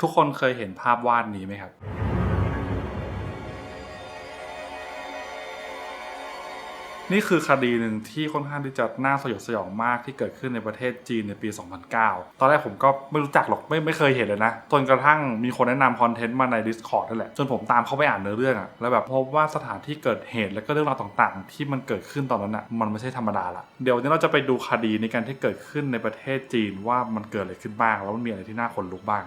ทุกคนเคยเห็นภาพวาดนี้ไหมครับ นี่คือคดีหนึ่งที่ค่อนข้างที่จะน่าสยดสยองมากที่เกิดขึ้นในประเทศจีนในปี 2009 ตอนแรกผมก็ไม่รู้จักหรอกไม่ไม่เคยเห็นเลยนะ จนกระทั่งมีคนแนะนำคอนเทนต์มาใน Discord นั่นแหละ จนผมตามเข้าไปอ่านเนื้อเรื่องอะแล้วแบบพบว่าสถานที่เกิดเหตุและก็เรื่องราวต่างๆ ที่มันเกิดขึ้นตอนนั้นอะมันไม่ใช่ธรรมดาละ เดี๋ยววันนี้เราจะไปดูคดีในการที่เกิดขึ้นในประเทศจีนว่ามันเกิดอะไรขึ้นบ้าง แล้วมันมีอะไรที่น่าขนลุกบ้าง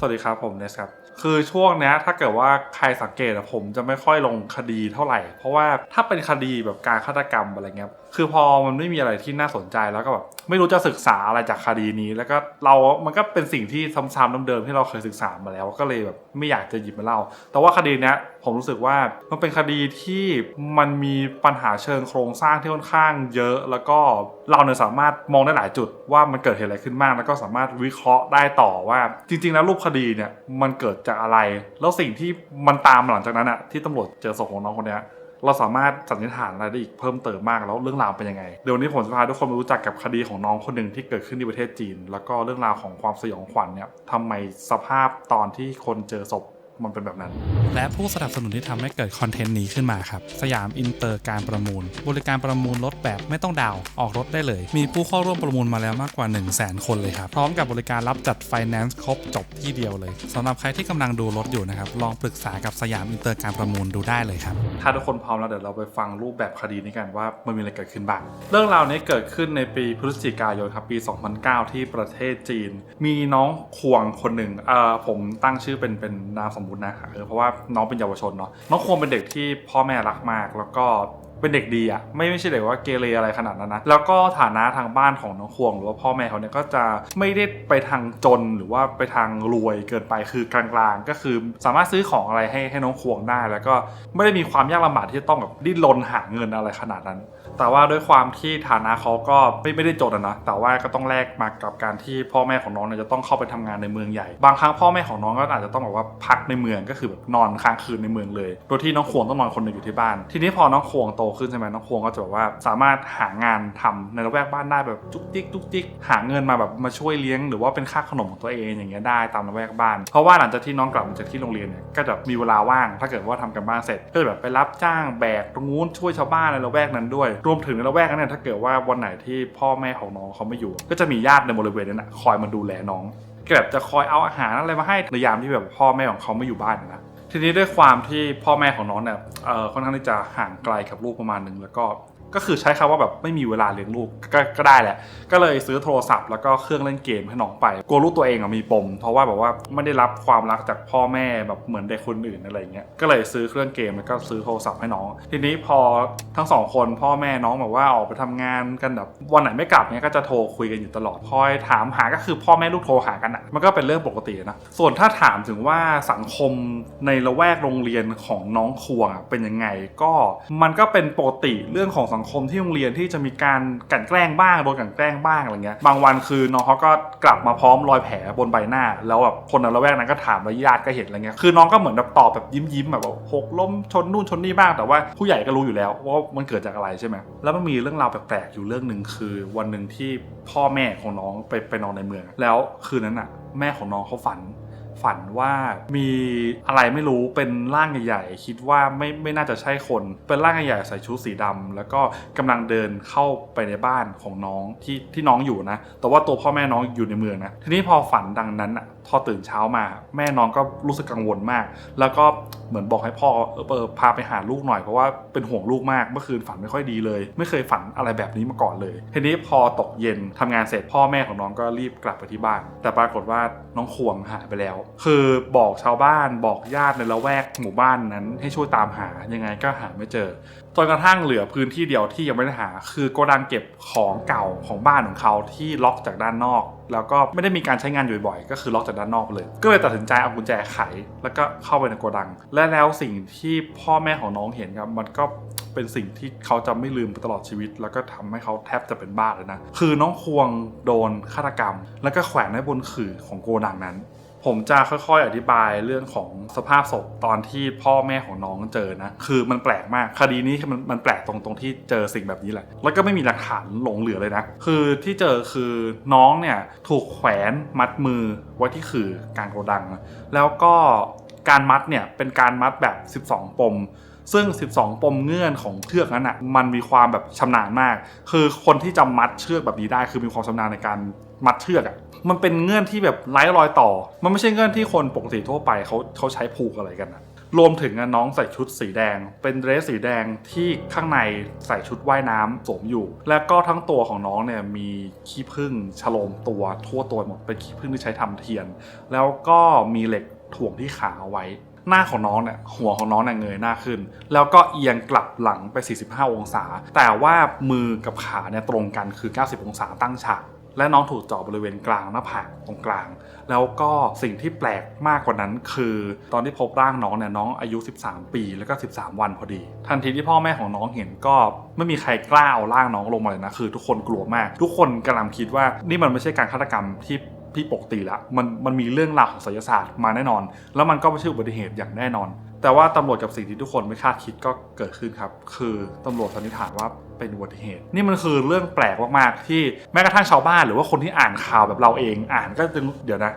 สวัสดีครับผมเนสครับ คือช่วงนี้ถ้าเกิดว่าใครสังเกตอะผมจะไม่ค่อยลงคดีเท่าไหร่ เพราะว่าถ้าเป็นคดีแบบการฆาตกรรมอะไรเงี้ยคือพอมันไม่มีอะไรที่น่าสนใจแล้วก็แบบไม่รู้จะศึกษาอะไรจากคดีนี้ แล้วก็เรา มันก็เป็นสิ่งที่ซ้ำๆเดิมๆที่เราเคยศึกษามาแล้ว ก็เลยแบบไม่อยากจะหยิบมาเล่า แต่ว่าคดีนี้ผมรู้สึกว่ามันเป็นคดีที่มันมีปัญหาเชิงโครงสร้างที่ค่อนข้างเยอะแล้วก็ เราเนี่ยสามารถมองได้หลายจุดว่ามันเกิดเหตุอะไรขึ้นบ้างแล้วก็สามารถวิเคราะห์ได้ต่อว่าจริง ๆ แล้วรูปคดีเนี่ยมันเกิดจากอะไร แล้วสิ่งที่มันตามมาหลังจากนั้นอะที่ตำรวจเจอศพของน้องคนนี้เราสามารถสันนิษฐานอะไรได้อีกเพิ่มเติมมากแล้วเรื่องราวเป็นยังไง เดี๋ยววนนี้ผมจะพาทุกคนมารู้จักกับคดีของน้องคนหนึ่งที่เกิดขึ้นที่ประเทศจีน แล้วก็เรื่องราวของความสยองขวัญเนี่ยทำไมสภาพตอนที่คนเจอศพ มันเป็นแบบนั้น และผู้สนับสนุนที่ทำให้เกิดคอนเทนต์นี้ขึ้นมาครับ สยามอินเตอร์การประมูล บริการประมูลรถแบบไม่ต้องดาวน์ออกรถได้เลย มีผู้เข้าร่วมประมูลมาแล้วมากกว่า 1 0 0 0 0แคนเลยครับ พร้อมกับบริการรับจัดไฟแนนซ์ครบจบที่เดียวเลยสำหรับใครที่กำลังดูรถอยู่นะครับลองปรึกษากับสยามอินเตอร์การประมูลดูได้เลยครับถ้าทุกคนพร้อมแล้วเดี๋ยวเราไปฟังรูปแบบคดีนี้กันว่ามันมีอะไรเกิดขึ้นบ้างเรื่องราวนี้เกิดขึ้นในปีพฤศจิกายนครับปี 2009 ที่ประเทศจีน มีน้องควงคนหนึ่งเอ่อผมตั้งชื่อเป็นเป็นนามสมมุตินะเออเพราะว่าน้องเป็นเยาวชนเนาะน้องควงเป็นเด็กที่พ่อแม่รักมาก แล้วก็ เป็นเด็กดีอะไม่ไม่ใช่เด็กว่าเกเรอะไรขนาดนั้นนะแล้วก็ฐานะทางบ้านของน้องควง หรือว่าพ่อแม่เขาเนี่ยก็จะไม่ได้ไปทางจนหรือว่าไปทางรวยเกินไปคือกลางๆ ก็คือสามารถซื้อของอะไรให้ให้น้องควงได้ แล้วก็ไม่ได้มีความยากลำบากที่จะต้องแบบดิ้นรนหาเงินอะไรขนาดนั้น แต่ว่าด้วยความที่ฐานะเขาก็ไม่ไม่ได้จนนะแต่ว่าก็ต้องแลกมากับการที่พ่อแม่ของน้องเนี่ยจะต้องเข้าไปทำงานในเมืองใหญ่ บางครั้งพ่อแม่ของน้องก็อาจจะต้องแบบว่าพักในเมืองก็คือแบบนอนค้างคืนในเมืองเลย โดยที่น้องควงต้องนอนคนหนึ่งอยู่ที่บ้าน ทีนี้พอน้องควงโตขึ้นใช่ไหมน้องควงก็จะแบบว่าสามารถหางานทำในละแวกบ้านได้แบบจุกจิกจุกจิกหาเงินมาแบบมาช่วยเลี้ยงหรือว่าเป็นค่าขนมของตัวเองอย่างเงี้ยได้ตามละแวกบ้าน เพราะว่าหลังจากที่น้องกลับมาจากที่โรงเรียนเนี่ยก็จะมีเวลาว่าง ถ้าเกิดว่าทำกันบ้านเสร็จ ก็จะแบบไปรับจ้างแบกตรงนู้นช่วยชาวบ้านในละแวกนั้นด้วย รวมถึงในละแวกนั้นเนี่ยถ้าเกิดว่าวันไหนที่พ่อแม่ของน้องเขาไม่อยู่ ก็จะมีญาติในบริเวณนั้นนะคอยมาดูแลน้องก็แบบจะคอยเอาอาหารอะไรมาให้ในยามที่แบบพ่อแม่ของเขาไม่อยู่บ้านนะ ทีนี้ด้วยความที่พ่อแม่ของน้องเนี่ยเอ่อค่อนข้างที่จะห่างไกลกับลูกประมาณหนึ่งแล้วก็ ก็คือใช้คำว่าแบบไม่มีเวลาเลี้ยงลูกก็ก็ได้แหละ ก็เลยซื้อโทรศัพท์แล้วก็เครื่องเล่นเกมให้น้องไป กลัวลูกตัวเองอะมีปม เพราะว่าแบบว่าไม่ได้รับความรักจากพ่อแม่แบบเหมือนเด็กคนอื่นอะไรเงี้ย ก็เลยซื้อเครื่องเกมแล้วก็ซื้อโทรศัพท์ให้น้อง ทีนี้พอทั้งสองคนพ่อแม่น้องแบบว่าออกไปทำงานกันแบบวันไหนไม่กลับเนี้ยก็จะโทรคุยกันอยู่ตลอด คอยถามหาก็คือพ่อแม่ลูกโทรหากันอะมันก็เป็นเรื่องปกตินะ ส่วนถ้าถามถึงว่าสังคมในละแวกโรงเรียนของน้องควงอะเป็นยังไง ก็มันก็เป็นปกติเรื่องของสังังคมที่โรงเรียนที่จะมีการกันแกล้งบ้างโดนกันแกล้งบ้างอะไรเงี้ยบางวันคือน้องเขาก็กลับมาพร้อมรอยแผลบนใบหน้า แล้วแบบคนในละแวกนั้นก็ถามแล้วญาติก็เห็นอะไรเงี้ยคือน้องก็เหมือนแบบตอบแบบยิ้มยิ้มแบบหกล้มชนนู่นชนนี่บ้างแต่ว่าผู้ใหญ่ก็รู้อยู่แล้วว่ามันเกิดจากอะไรใช่ไหมแล้วมันมีเรื่องราวแปลกๆอยู่เรื่องหนึ่งคือ วันหนึ่งที่พ่อแม่ของน้องไปไปนอนในเมือง แล้วคืนนั้นอะ แม่ของน้องเขาฝัน ฝันว่ามีอะไรไม่รู้เป็นร่างใหญ่ๆคิดว่าไม่ไม่น่าจะใช่คนเป็นร่างใหญ่ใส่ชุดสีดำแล้วก็กำลังเดินเข้าไปในบ้านของน้องที่ที่น้องอยู่นะ แต่ว่าตัวพ่อแม่น้องอยู่ในเมืองนะทีนี้พอฝันดังนั้นอะ พอตื่นเช้ามา แม่น้องก็รู้สึกกังวลมาก แล้วก็เหมือนบอกให้พ่อเออพาไปหาลูกหน่อยเพราะว่าเป็นห่วงลูกมากเมื่อคืนฝันไม่ค่อยดีเลย ไม่เคยฝันอะไรแบบนี้มาก่อนเลย ทีนี้พอตกเย็นทำงานเสร็จพ่อแม่ของน้องก็รีบกลับไปที่บ้าน แต่ปรากฏว่าน้องควงหายไปแล้ว คือบอกชาวบ้านบอกญาติในละแวกหมู่บ้านนั้นให้ช่วยตามหายังไงก็หาไม่เจอจนกระทั่งเหลือพื้นที่เดียวที่ยังไม่ได้หา คือโกดังเก็บของเก่าของบ้านของเขาที่ล็อกจากด้านนอก แล้วก็ไม่ได้มีการใช้งานอยู่บ่อยก็คือล็อกจากด้านนอกไปเลย ก็เลยตัดสินใจเอากุญแจไข แล้วก็เข้าไปในโกดัง และแล้วสิ่งที่พ่อแม่ของน้องเห็นครับมันก็เป็นสิ่งที่เขาจะไม่ลืมไปตลอดชีวิต แล้วก็ทำให้เขาแทบจะเป็นบ้าเลยนะคือน้องควงโดนฆาตกรรม แล้วก็แขวนไว้บนขื่อของโกดังนั้น ผมจะค่อยๆ อธิบายเรื่องของสภาพศพตอนที่พ่อแม่ของน้องเจอนะ คือมันแปลกมากคดีนี้มันมันแปลกตรงตรงที่เจอสิ่งแบบนี้แหละ แล้วก็ไม่มีหลักฐานหลงเหลือเลยนะ คือที่เจอคือน้องเนี่ยถูกแขวนมัดมือไว้ที่ขื่อกลางโกดัง แล้วก็การมัดเนี่ยเป็นการมัดแบบ 12 ปม ซึ่ง 12 ปมเงื่อนของเชือกนั้นอะมันมีความแบบชำนาญมาก คือคนที่จะมัดเชือกแบบนี้ได้คือมีความชำนาญในการมัดเชือกอะมันเป็นเงื่อนที่แบบไร้รอยต่อ มันไม่ใช่เงื่อนที่คนปกติทั่วไปเขาเขาใช้ผูกอะไรกันนะรวมถึงน้องใส่ชุดสีแดง เป็นเดรสสีแดงที่ข้างในใส่ชุดว่ายน้ำสวมอยู่ และก็ทั้งตัวของน้องเนี่ยมีขี้ผึ้งฉโลมตัวทั่วตัวหมดเป็นขี้ผึ้งที่ใช้ทำเทียน แล้วก็มีเหล็กถ่วงที่ขาเอาไว้ หน้าของน้องเนี่ยหัวของน้องเนี่ยเงยหน้าขึ้น แล้วก็เอียงกลับหลังไป 45 องศา แต่ว่ามือกับขาเนี่ยตรงกันคือ 90 องศาตั้งฉากและน้องถูกเจาะบริเวณกลางหน้าผากตรงกลาง แล้วก็สิ่งที่แปลกมากกว่านั้น คือ ตอนที่พบร่างน้องเนี่ยน้องอายุ 13 ปีแล้วก็ 13 วันพอดี ทันทีที่พ่อแม่ของน้องเห็นก็ไม่มีใครกล้าเอาร่างน้องลงมาเลยนะคือ ทุกคนกลัวมาก ทุกคนกำลังคิดว่านี่มันไม่ใช่การฆาตกรรมที่ ที่ปกติละมันมันมีเรื่องราวของไสยศาสตร์มาแน่นอน แล้วมันก็ไม่ใช่อุบัติเหตุอย่างแน่นอน แต่ว่าตำรวจกับสิ่งที่ทุกคนไม่คาดคิดก็เกิดขึ้นครับ คือตำรวจสันนิษฐานว่าเป็นอุบัติเหตุ นี่มันคือเรื่องแปลกมากๆที่แม้กระทั่งชาวบ้านหรือว่าคนที่อ่านข่าวแบบเราเองอ่านก็จะเดี๋ยวนะ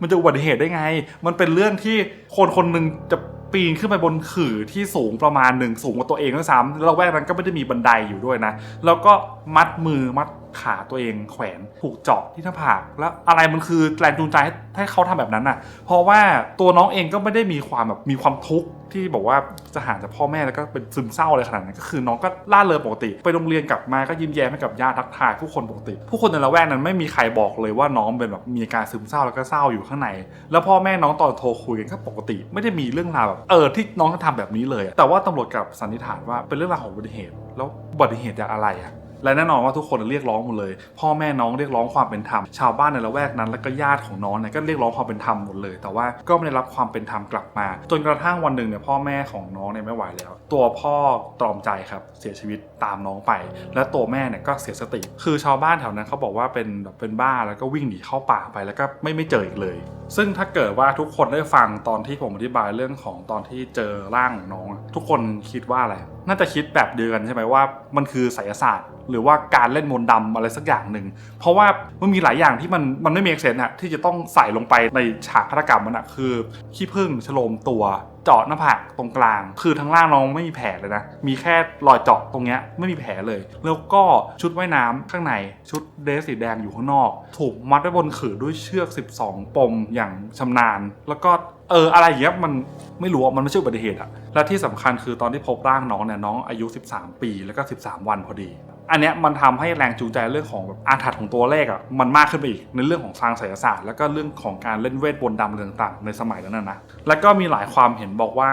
มันจะอุบัติเหตุได้ไง มันเป็นเรื่องที่คนคนหนึ่งจะปีนขึ้นไปบนขื่อที่สูงประมาณหนึ่งสูงกว่าตัวเองด้วยซ้ำแล้วแวกนั้นก็ไม่ได้มีบันไดอยู่ด้วยนะ แล้วก็มัดมือมัด ขาตัวเองแขวนผูกเจาะที่หน้าผากแล้วอะไรมันคือแรงจูงใจให้ให้เขาทำแบบนั้นน่ะ เพราะว่าตัวน้องเองก็ไม่ได้มีความแบบมีความทุกข์ที่บอกว่าจะห่างจากพ่อแม่แล้วก็เป็นซึมเศร้าอะไรขนาดนั้นก็คือน้องก็ล่าเริงปกติ ไปโรงเรียนกลับมาก็ยิ้มแย้มให้กับญาติทักทายผู้คนปกติ ผู้คนในละแวกนั้นไม่มีใครบอกเลยว่าน้องเป็นแบบมีอาการซึมเศร้าแล้วก็เศร้าอยู่ข้างใน แล้วพ่อแม่น้องตอนโทรคุยกันก็ปกติ ไม่ได้มีเรื่องราวแบบเออที่น้องทำแบบนี้เลย แต่ว่าตำรวจกับสันนิษฐานว่าเป็นเรื่องราวของอุบัติเหตุ แล้วอุบัติเหตุจากอะไรอะ และแน่นอนว่าทุกคนเรียกร้องหมดเลย พ่อแม่น้องเรียกร้องความเป็นธรรมชาวบ้านในละแวกนั้นและก็ญาติของน้องเนี่ยก็เรียกร้องความเป็นธรรมหมดเลย แต่ว่าก็ไม่ได้รับความเป็นธรรมกลับมา จนกระทั่งวันหนึ่งเนี่ยพ่อแม่ของน้องเนี่ยไม่ไหวแล้ว ตัวพ่อตรอมใจครับเสียชีวิตตามน้องไป และตัวแม่เนี่ยก็เสียสติ คือชาวบ้านแถวนั้นเขาบอกว่าเป็นแบบเป็นบ้าแล้วก็วิ่งหนีเข้าป่าไปแล้วก็ไม่ไม่เจออีกเลย ซึ่งถ้าเกิดว่าทุกคนได้ฟังตอนที่ผมอธิบายเรื่องของตอนที่เจอร่างของน้อง ทุกคนคิดว่าอะไรน่าจะคิดแบบเดียวกันใช่ไหมว่ามันคือไสยศาสตร์ หรือว่าการเล่นมนต์ดำอะไรสักอย่างหนึ่ง เพราะว่ามันมีหลายอย่างที่มันมันไม่มีเซนอะที่จะต้องใส่ลงไปในฉากฆาตกรรมมันอะคือขี้ผึ้งฉโลมตัว เจาะหน้าผากตรงกลาง คือทั้งล่างน้องไม่มีแผลเลยนะ มีแค่รอยเจาะตรงเนี้ยไม่มีแผลเลย แล้วก็ชุดว่ายน้ำข้างในชุดเดรสสีแดงอยู่ข้างนอก ถูกมัดไว้บนขื่อด้วยเชือก 12 ปมอย่างชำนาญ แล้วก็เอออะไรอย่างเงี้ยมันไม่รู้มันไม่ใช่อุบัติเหตุอะและที่สำคัญคือตอนที่พบร่างน้องเนี่ยน้องอายุ 13 ปีแล้วก็ 13 วันพอดี อันเนี้ยมันทำให้แรงจูงใจเรื่องของแบบอาถรรพ์ของตัวเลขอะมันมากขึ้นไปอีกในเรื่องของทางไสยศาสตร์ แล้วก็เรื่องของการเล่นเวทบนดำเรื่องต่างในสมัยนั้นนะนะแล้วก็มีหลายความเห็นบอกว่า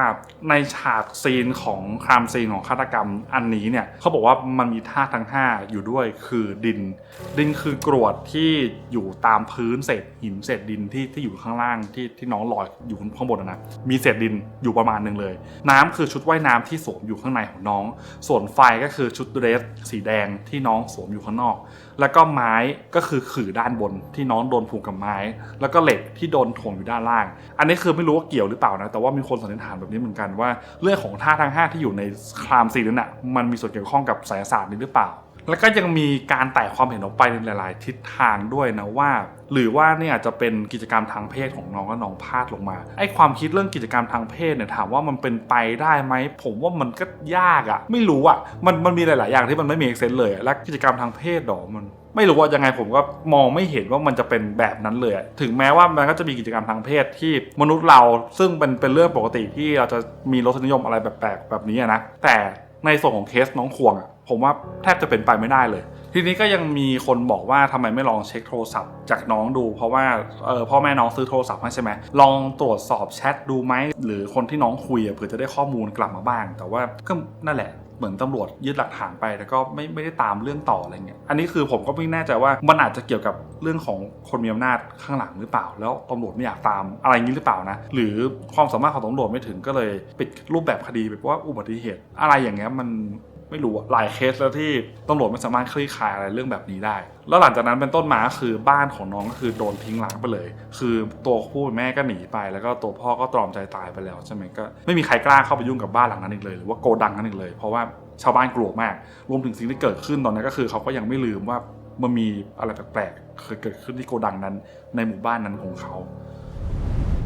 ในฉากซีนของครามซีนของฆาตกรรมอันนี้เนี่ยเขาบอกว่ามันมีธาตุทั้ง 5 อยู่ด้วยคือดิน ดินคือกรวดที่อยู่ตามพื้นเศษหินเศษดินที่ที่อยู่ข้างล่างที่ที่น้องลอยอยู่ข้างบนนะมีเศษดินอยู่ประมาณหนึ่งเลย น้ำคือชุดว่ายน้ำที่สวมอยู่ข้างในของน้อง ส่วนไฟก็คือชุดเดรสสีแดงที่น้องสวมอยู่ข้างนอก แล้วก็ไม้ก็คือขื่อด้านบนที่น้องโดนผูกกับไม้ แล้วก็เหล็กที่โดนถ่วงอยู่ด้านล่าง อันนี้คือไม่รู้ว่าเกี่ยวหรือเปล่านะแต่ว่ามีคนสันนิษฐานแบบนี้เหมือนกันว่าเรื่องของท่าทางห้าที่อยู่ในคลามซีนั้นอะมันมีส่วนเกี่ยวข้องกับไสยศาสตร์นี้หรือเปล่า แล้วก็ยังมีการแตกความเห็นออกไปในหลาย ๆ ทิศทางด้วยนะว่า หรือว่าเนี่ยอาจจะเป็นกิจกรรมทางเพศของน้องก็น้องพลาดลงมาไอ้ความคิดเรื่องกิจกรรมทางเพศเนี่ยถามว่ามันเป็นไปได้ไหมผมว่ามันก็ยากอะไม่รู้อะมันมันมีหลาย ๆ อย่างที่มันไม่มีเซนเลยและกิจกรรมทางเพศดอกมัน ไม่รู้ว่ายังไงผมก็มองไม่เห็นว่ามันจะเป็นแบบนั้นเลย ถึงแม้ว่ามันก็จะมีกิจกรรมทางเพศที่มนุษย์เราซึ่งเป็นเป็นเรื่องปกติที่เราจะมีรสนิยมอะไรแปลกๆแบบนี้นะแต่ในส่วนของเคสน้องควงอะผมว่าแทบจะเป็นไปไม่ได้เลย ทีนี้ก็ยังมีคนบอกว่าทำไมไม่ลองเช็คโทรศัพท์ จากน้องดู เพราะว่าเออพ่อแม่น้องซื้อโทรศัพท์ให้ใช่ไหมลองตรวจสอบแชทดูไหมหรือคนที่น้องคุยเผื่อจะได้ข้อมูลกลับมาบ้าง แต่ว่าก็นั่นแหละ เหมือนตำรวจยึดหลักฐานไปแล้วก็ไม่ไม่ได้ตามเรื่องต่ออะไรเงี้ยอันนี้คือผมก็ไม่แน่ใจว่ามันอาจจะเกี่ยวกับเรื่องของคนมีอำนาจข้างหลังหรือเปล่า แล้วตำรวจไม่อยากตามอะไรงี้หรือเปล่านะหรือความสามารถของตำรวจไม่ถึงก็เลยปิดรูปแบบคดีไปว่าอุบัติเหตุ อะไรอย่างเงี้ยมัน ไม่รู้หลายเคสแล้วที่ตำรวจไม่สามารถคลี่คลายอะไรเรื่องแบบนี้ได้ แล้วหลังจากนั้นเป็นต้นมาคือบ้านของน้องก็คือโดนทิ้งร้างไปเลย คือตัวผู้แม่ก็หนีไป แล้วก็ตัวพ่อก็ตรอมใจตายไปแล้วใช่ไหมก็ไม่มีใครกล้าเข้าไปยุ่งกับบ้านหลังนั้นอีกเลยหรือว่าโกดังนั้นอีกเลย เพราะว่าชาวบ้านกลัวมาก รวมถึงสิ่งที่เกิดขึ้นตอนนั้นก็คือเขาก็ยังไม่ลืมว่ามันมีอะไรแปลกๆเคยเกิดขึ้นที่โกดังนั้น ในหมู่บ้านนั้นของเขา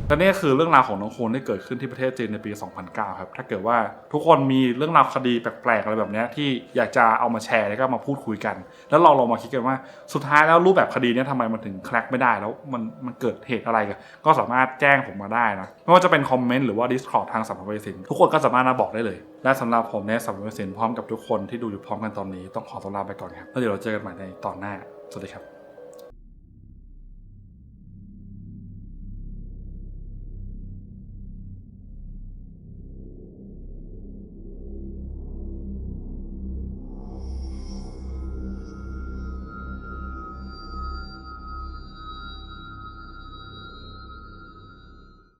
และนี่คือเรื่องราวของน้องโคนที่เกิดขึ้นที่ประเทศจีนในปี 2009 ครับ ถ้าเกิดว่าทุกคนมีเรื่องราวคดีแปลกๆอะไรแบบนี้ที่อยากจะเอามาแชร์แล้วก็มาพูดคุยกัน แล้วเราลองมาคิดกันว่าสุดท้ายแล้วรูปแบบคดีนี้ทำไมมันถึงแคลกไม่ได้แล้วมันมันเกิดเหตุอะไรกันก็สามารถแจ้งผมมาได้นะไม่ว่าจะเป็นคอมเมนต์หรือว่า Discord ทางสัมภเวสินทุกคนก็สามารถมาบอกได้เลย และสำหรับผมเนี่ยสัมภเวสินพร้อมกับทุกคนที่ดูอยู่พร้อมกันตอนนี้ต้องขอตัวลาไปก่อนครับแล้วเดี๋ยวเราเจอกันใหม่ในตอนหน้าสวัสดีครับ